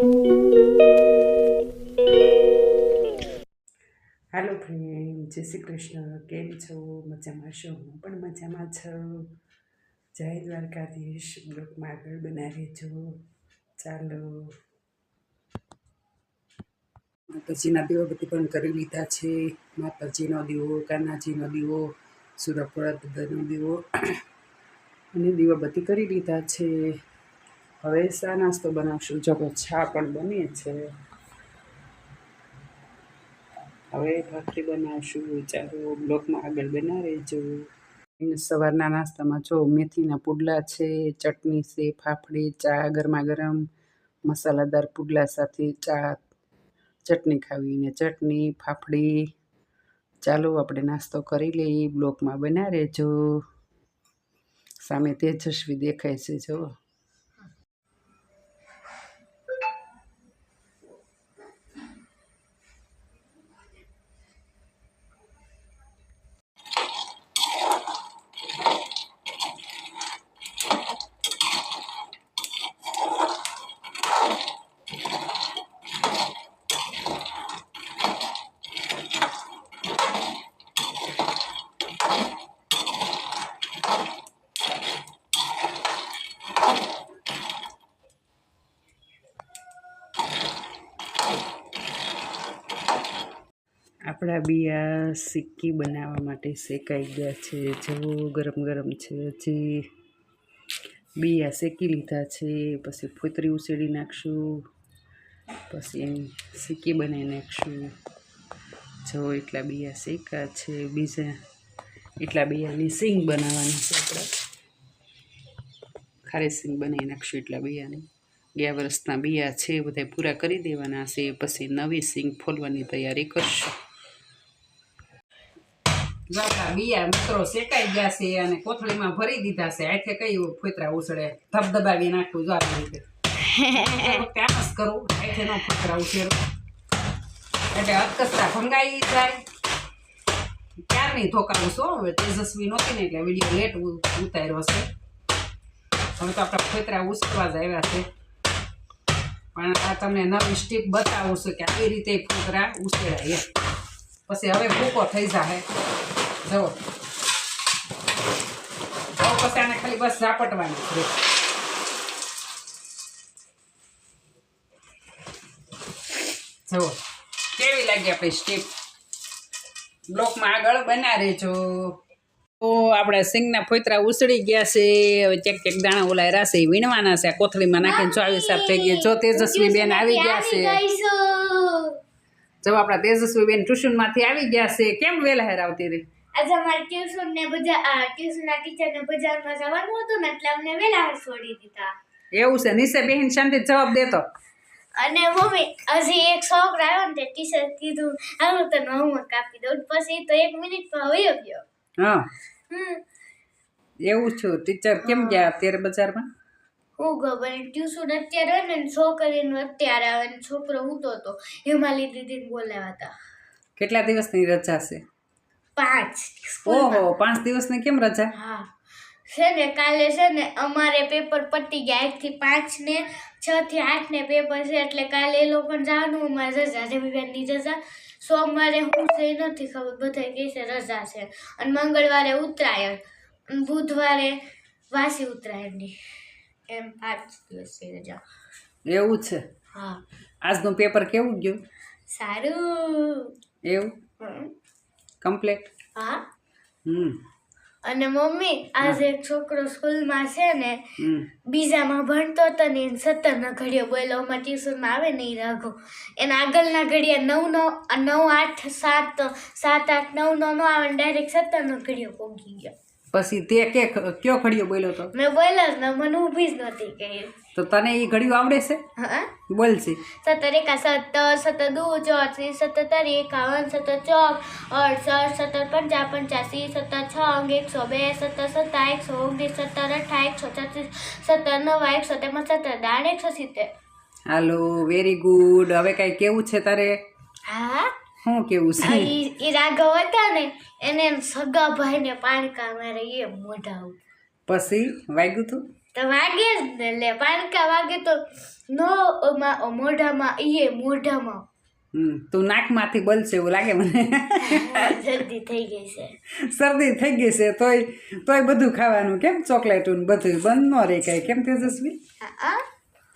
હાલો friend જય શ્રી કૃષ્ણ. કેમ છો? મજામાં છો? હું પણ મજામાં છું. જય દ્વારકાધીશ. બ્લોકમાં આગળ બનાવી છો ચાલો. માતાજીના દીવો બધી પણ કરી લીધા છે. માતાજીનો દીવો, કાનાજીનો દીવો, સુરપુરા દીવો. અને દીવો બધી કરી લીધા છે. હવે શા નાસ્તો બનાવશું? જો છા પણ બને છે. હવે ભાખરી બનાવશું, ચાલો બ્લોકમાં આગળ બના રહેજો. સવારના નાસ્તામાં જો મેથીના પુડલા છે, ચટણી છે, ફાફડી, ચા ગરમા ગરમ મસાલાદાર પુડલા સાથે ચા, ચટણી ખાવીને ચટણી, ફાફડી. ચાલો આપણે નાસ્તો કરી લઈએ, બ્લોકમાં બના રહેજો. સામે તેજસ્વી દેખાય છે, જો. આપણા બિયા સિક્કી બનાવવા માટે શેકાઈ ગયા છે. જેવો ગરમ ગરમ છે. હજી બિયા શેકી લીધા છે. પછી ફોતરી ઉસેડી નાખશું. પછી એની સિક્કી બનાવી નાખશું. જો એટલા બિયા શેકા છે. બીજા એટલા બિયાની સિંગ બનાવવાની છે આપણે. ખારી સિંગ બનાવી નાખશું એટલા બિયાની. ગયા વર્ષના બિયા છે. બધા પૂરા કરી દેવાના છે. પછી નવી સિંગ ફોલવાની તૈયારી કરશું. આપણા બિયા મિત્રો શેકાઈ ગયા છે અને કોથળીમાં ભરી દીધા છે. આખે કઈ ફોતરા ઉછળે. ધબધબાવી નાખવું જો આવી રીતે. વખતે આમ જ કરું? આખે નો ફોતરા ઉછેરું. એટલે અતકસતા ભંગાઈ જાય. ક્યારની ધોકાવું છું હવે તેજસ્વી નહોતી ને એટલે વીડિયો લેટ ઉતાર્યો છે. હવે તો આપણા ફોતરા ઉછળવા જ આવ્યા છે. પણ આ તમને નવી સ્ટીપ બતાવું છું કે આવી રીતે ફોતરા ઉછેરાય પછી હવે ભૂકો થઈ જાય જુઓ. હવે પછી આને ખાલી બસ ઝાપટવાની જો કેવી લાગી આપણી સ્ટીપ? બ્લોકમાં આગળ બના રહેજો તો આપણા સિંગના ફોતરા ઉસળી ગયા છે. હવે ચેક ચેક દાણા ઓલા છે વીણવાના છે. કોથળીમાં નાખીને ચોવીસ સાફ થઈ ગઈ. જો તેજસ્વી બેન આવી ગયા છે. જો આપણા તેજસ્વી બેન ટ્યુશનમાંથી આવી ગયા છે. કેમ વેલા હેરાવતી રહી? આજે અમારે ટ્યુશન ને બજાર ટ્યુશન ના ટીચર ને બજારમાં જવાનું હતું ને એટલે અમને વેલા છોડી દીધા. એવું છે નિશે બેન શાંતિ જવાબ દેતો. અને મમ્મી હજી એક છોકરો આવ્યો ને તે ટીચર કીધું હાલો તને હોમવર્ક આપી દઉં. પછી તો એક મિનિટમાં વયો ગયો. હા. હમ. એવું છું. ટીચર કેમ ગયા અત્યારે બજારમાં? હું ખબર ટ્યુશન અત્યારે હોય ને છોકરીનું અત્યારે આવે ને છોકરો ઉતો હતો હિમાલી દીદીને બોલાવ્યા હતા. કેટલા દિવસની રજા છે? પાંચ ઓહો પાંચ દિવસની કેમ રજા? હા. છે ને કાલે છે ને અમારે પેપર પતી ગયા એકથી પાંચ ને છ થી આઠ ને પેપર છે એટલે કાલે એ લોકોને જવાનું અમારે રજા રવિવારની રજા. સોમવારે હું છે એ નથી ખબર બધા કહે છે રજા છે. અને મંગળવારે ઉત્તરાયણ બુધવારે વાસી ઉત્તરાયણની. એમ પાંચ દિવસની રજા. એવું છે? હા. આજનું પેપર કેવું ગયું? સારું. એવું. કમ્પ્લેટ હા? હમ. અને મમ્મી આજે એક છોકરો સ્કૂલમાં છે ને બીજામાં ભણતો હતો ને એને સત્તરના ઘડિયો બોલો અમારે ટ્યુશનમાં આવે ને એ રાઘો. એના આગળના ઘડિયા નવ નવ નવ આઠ સાત સાત આઠ નવ નવ નો આવે ને ડાયરેક્ટ સત્તરનો ઘડિયો પોગી ગયો. પછી તે કે કયો ઘડિયો બોલ્યો તો? મેં બોલ્યો જ ને મને ઊભી જ નહોતી કહી તો તને એ ઘડિયું આવડે છે? હા છે. સત્તર એકા સત્તર સત્તર દુ ચોત્રીસ સત્તર તરી એકાવન સત્તર ચોક અડસઠ સત્તર પંચા પંચ્યાસી સત્તર છ અંગ એકસો બે સત્તર સત્તા એકસો ઓગણીસ સત્તર અઠા એકસો છત્રીસ સત્તર નવા એકસો તેમાં સત્તર દાણ એકસો સિત્તેર. હાલો વેરી ગુડ હવે કાંઈ કેવું છે તારે? હા? શું કેવું છે? એ રાઘવ હતા ને એને સગા ભાઈને પાણકા મારે એ મોઢા. પછી વાગ્યું તું? તો વાગે જ ને લે પાનકા વાગે તો નો ઓમાં મોઢામાં ઈએ મોઢામાં. તું નાકમાંથી બોલશે એવું લાગે મને. શરદી થઈ ગઈ છે. શરદી થઈ ગઈ છે તોય તોય બધું ખાવાનું કેમ ચોકલેટું બધું બંધ ન રહે કાંઈ? કેમ તેજસ્વી? હા.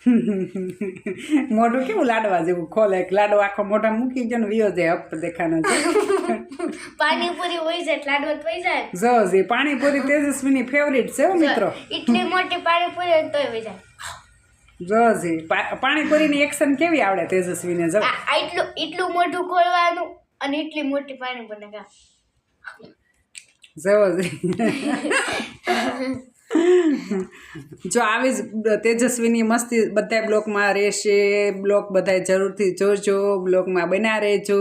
મોઢું કેવું લાડવા જેવું ખોલે લાડવો આખો મોઢા મૂકી ગયો ને વિયો જાય હપ્ત દેખાનો છે. પાણીપુરી હોય જાય લાડવા થઈ જાય. જો જી પાણીપુરી તેજસ્વીની ફેવરિટ છે મિત્રો. એટલી મોટી પાણીપુરી તોય હોય જાય. જો જી પાણીપુરીની એક્શન કેવી આવડે તેજસ્વીને જો? એટલું એટલું મોટું ખોલવાનું અને એટલી મોટી પાણીપુરી ખા જવો જી. જો આવી જ તેજસ્વીની મસ્તી બધા બ્લોકમાં રહેશે, બ્લોક બધા જરૂરથી જોજો, બ્લોકમાં બના રહેજો.